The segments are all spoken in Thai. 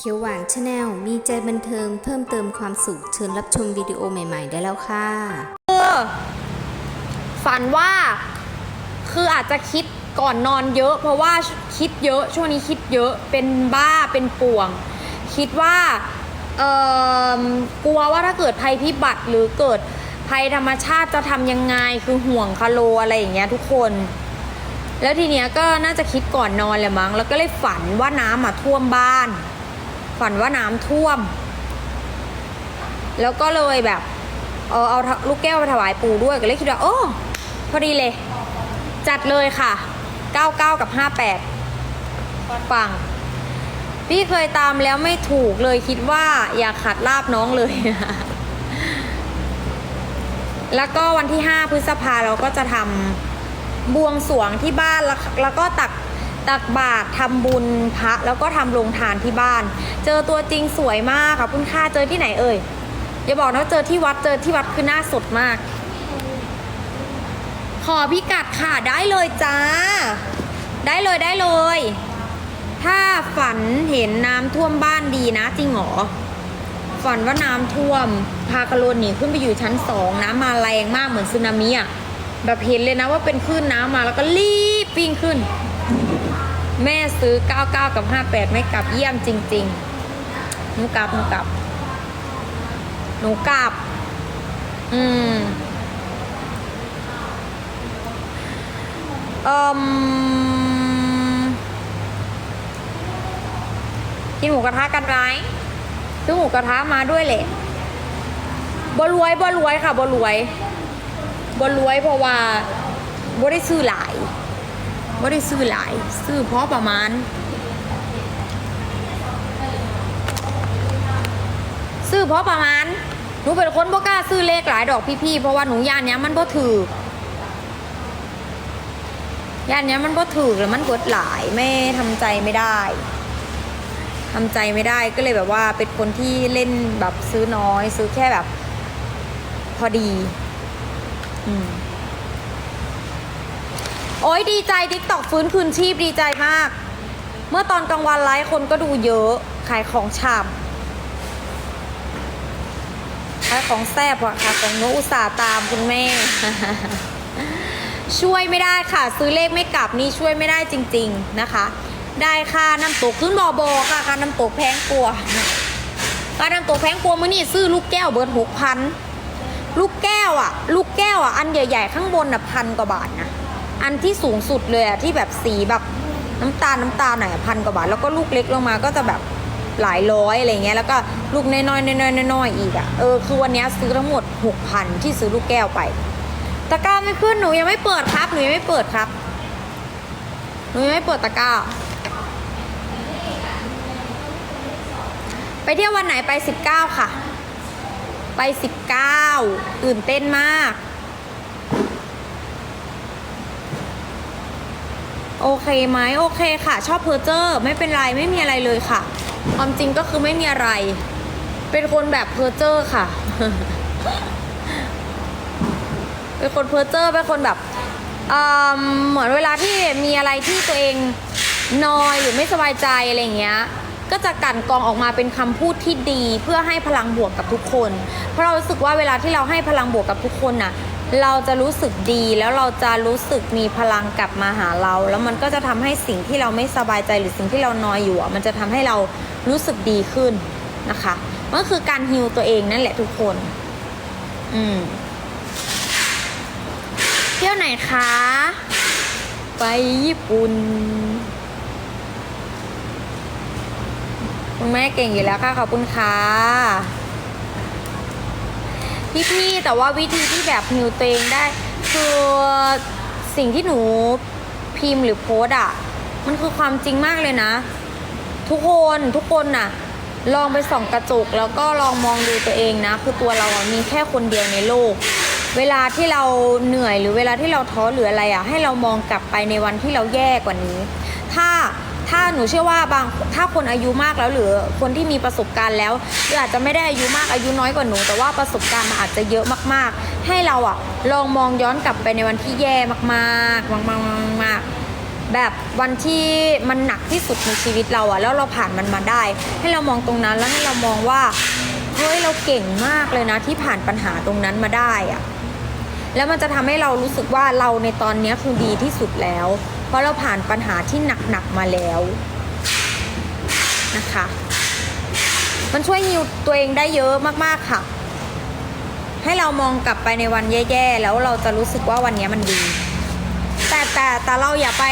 เขียวหวานชาแนลมีใจบันเทิงเพิ่มเติมความสุขเชิญรับชมวิดีโอใหม่ ๆ ได้แล้วค่ะเออฝันว่าคืออาจจะคิดก่อนนอนเยอะ เพราะว่าคิดเยอะช่วงนี้คิดเยอะเป็นบ้าเป็นป่วง คิดว่าเออกลัวว่าถ้าเกิดภัยพิบัติหรือเกิดภัยธรรมชาติจะทำยังไงคือห่วงคาโลอะไรอย่างเงี้ยทุกคน แล้วทีเนี้ยก็น่าจะคิดก่อนนอนแหละมั้งแล้วก็เลยฝันว่าน้ำอะท่วมบ้าน ฝันว่าน้ำท่วม แล้วก็เลยแบบ เออเอาลูกแก้วไปถวายปู่ด้วยก็เลยคิดว่าโอ้พอดีเลย จัดเลยค่ะ 99 กับ 58 ฟัง พี่เคยตามแล้วไม่ถูกเลยคิดว่าอยากขัดลาบน้องเลย แล้วก็วันที่ 5 พฤษภาเราก็จะทำบวงสรวงที่บ้านแล้วแล้วก็ตัก ตักบาตรทำบุญพระแล้วก็ทำโรงทานที่บ้าน เจอตัวจริงสวยมากค่ะคุณค่าเจอที่ไหนเอ่ยอย่าบอกนะเจอที่วัดเจอที่วัดคือหน้าสดมาก ขอพิกัดค่ะได้เลยจ้า ได้เลยได้เลย ถ้าฝันเห็นน้ำท่วมบ้านดีนะจริงเหรอฝันว่าน้ำท่วม พากระโลนหนีขึ้นไปอยู่ชั้นสองน้ำมาแรงมากเหมือนสึนามิอะแบบเห็นเลยนะว่าเป็นคลื่นน้ำมาแล้วก็รีบปิ้งขึ้น แม่ซื้อ 99 กับ 58 ไม่กลับเยี่ยมจริงๆหนูกลับหนูกลับหนูกลับ อืมเอ่มกินหมูกระทะกันไหมซื้อหมูกระทะมาด้วยแหละบรวยบรวยค่ะบรวยบรวยเพราะว่าบ่ได้ซื้อหลาย บ่ได้ซื้อหลาย ซื้อเพราะประมาณ ซื้อเพราะประมาณหนูเป็นคนบ่กล้าซื้อเลขหลายดอกพี่ๆเพราะว่าหนูย่านเนี้ยมันบ่ถือย่านเนี้ยมันบ่ถือแล้วมันเบิดหลายแม่ทำใจไม่ได้ทำใจไม่ได้ก็เลยแบบว่าเป็นคนที่เล่นแบบซื้อน้อย ซื้อแค่แบบ พอดี อืม โอ้ยดีใจทิกตอกฟื้นคืนชีพดีใจมาก เมื่อตอนกลางวันไลฟ์คนก็ดูเยอะ ขายของฉ่ำขายของแซ่บอะค่ะของนูอุตสาห์ตามคุณแม่ ช่วยไม่ได้ค่ะ ซื้อเลขไม่กลับนี่ช่วยไม่ได้จริง ๆนะคะ ได้ค่าน้ำตกขึ้นบอบอค่ะค่าน้ำตกแพงกว่าค่าน้ำตกแพงกว่ามื่อนี่ซื้อลูกแก้วเบิร์ดหกพันลูกแก้วอะลูกแก้วอะอันใหญ่ ๆ ข้างบนอะพันกว่าบาทนะ อันที่สูงสุดเลยอะที่แบบสีแบบน้ำตาลน้ำตาลหน่อยพันกว่าบาทแล้วก็ลูกเล็กลงมาก็จะแบบหลายร้อยอะไรเงี้ยแล้วก็ลูกน้อยน้อยน้อยๆอีกอะเออคือวันนี้ซื้อทั้งหมดหกพันที่ซื้อลูกแก้วไปตะกร้าไม่ขึ้นหนูยังไม่เปิดครับหนูยังไม่เปิดครับหนูยังไม่เปิดตะกร้า ไปเที่ยววันไหนไปสิบเก้าค่ะ ไปสิบเก้าตื่นเต้นมาก โอเคไหมโอเคค่ะ ชอบเพอร์เจอร์ไม่เป็นไรไม่มีอะไรเลยค่ะ ความจริงก็คือไม่มีอะไร เป็นคนแบบเพอร์เจอร์ค่ะ เป็นคนเพอร์เจอร์เป็นคนแบบเอิ่มเหมือนเวลาที่มีอะไรที่ตัวเองนอยหรือไม่สบายใจอะไรเงี้ย ก็จะกลั่นกรองออกมาเป็นคำพูดที่ดี เพื่อให้พลังบวกกับทุกคน เพราะเรารู้สึกว่าเวลาที่เราให้พลังบวกกับทุกคนน่ะ เราจะรู้สึกดีแล้วเราจะรู้สึกมีพลังกลับมาหาเรา แล้วมันก็จะทำให้สิ่งที่เราไม่สบายใจหรือสิ่งที่เรานอยอยู่ มันจะทำให้เรารู้สึกดีขึ้นนะคะมันคือการฮิวตัวเองนั่นแหละทุกคน อืมเที่ยวไหนคะ ไปญี่ปุ่นคุณแม่เก่งอยู่แล้วค่ะขอบคุณค่ะ พี่ๆแต่ว่าวิธีที่แบบฮิวตัวเองได้ คือสิ่งที่หนูพิมพ์หรือโพสอะมันคือความจริงมากเลยนะ ทุกคนทุกคนน่ะ ลองไปส่องกระจกแล้วก็ลองมองดูตัวเองนะ คือตัวเราอะมีแค่คนเดียวในโลก เวลาที่เราเหนื่อยหรือเวลาที่เราท้อหรืออะไรอะให้เรามองกลับไปในวันที่เราแย่กว่านี้ ถ้า ถ้าหนูเชื่อว่าบางถ้าคนอายุมากแล้วหรือคนที่มีประสบการณ์แล้วหรืออาจจะไม่ได้อายุมากอายุน้อยกว่าหนู แต่ว่าประสบการณ์มันอาจจะเยอะมากๆ ให้เราอะลองมองย้อนกลับไปในวันที่แย่มากๆมากๆมากๆแบบวันที่มันหนักที่สุดในชีวิตเราอะแล้วเราผ่านมันมาได้ ให้เรามองตรงนั้นแล้วให้เรามองว่าเฮ้ยเราเก่งมากเลยนะที่ผ่านปัญหาตรงนั้นมาได้อะแล้วมันจะทำให้เรารู้สึกว่าเราในตอนนี้คือดีที่สุดแล้ว เพราะเราผ่านปัญหาที่หนักๆมาแล้วนะคะ มันช่วยฮิวตัวเองได้เยอะมากๆค่ะ ให้เรามองกลับไปในวันแย่ๆ แล้วเราจะรู้สึกว่าวันนี้มันดี แต่แต่แต่เราอย่าไป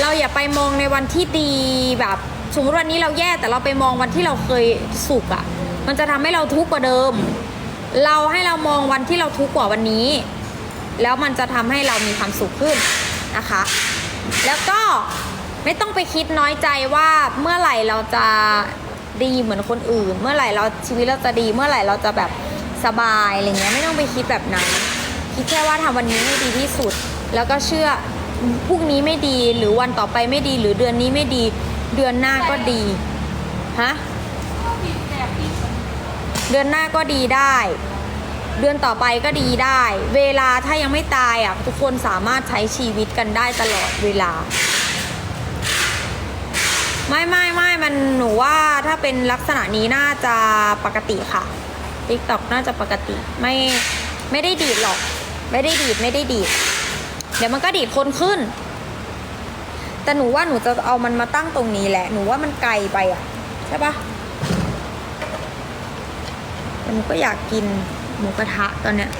เราอย่าไปมองในวันที่ดีแบบสมมติวันนี้เราแย่แต่เราไปมองวันที่เราเคยสุขอะ่ะ มันจะทำให้เราทุกข์กว่าเดิม เราให้เรามองวันที่เราทุกข์กว่าวันนี้ แล้วมันจะทำให้เรามีความสุขขึ้นนะคะ แล้วก็ไม่ต้องไปคิดน้อยใจว่าเมื่อไหร่เราจะดีเหมือนคนอื่น เมื่อไหร่เราชีวิตเราจะดี เมื่อไหร่เราจะแบบสบายอะไรเงี้ยไม่ต้องไปคิดแบบนั้น คิดแค่ว่าทำวันนี้ให้ดีที่สุด แล้วก็เชื่อพรุ่งนี้ไม่ดีหรือวันต่อไปไม่ดี หรือเดือนนี้ไม่ดีเดือนหน้าก็ดีฮะเดือนหน้าก็ดีได้ เดือนต่อไปก็ดีได้ เวลาถ้ายังไม่ตายอะทุกคนสามารถใช้ชีวิตกันได้ตลอดเวลา ไม่ไม่ไม่มันหนูว่าถ้าเป็นลักษณะนี้น่าจะปกติค่ะ TikTok น่าจะปกติไม่ไม่ได้ดีดหรอก ไม่ได้ดีดไม่ได้ดีด เดี๋ยวมันก็ดีดคนขึ้น แต่หนูว่าหนูจะเอามันมาตั้งตรงนี้แหละ หนูว่ามันไกลไปอะ ใช่ปะแต่หนูก็อยากกิน หมูกระทะตอนเนี้ย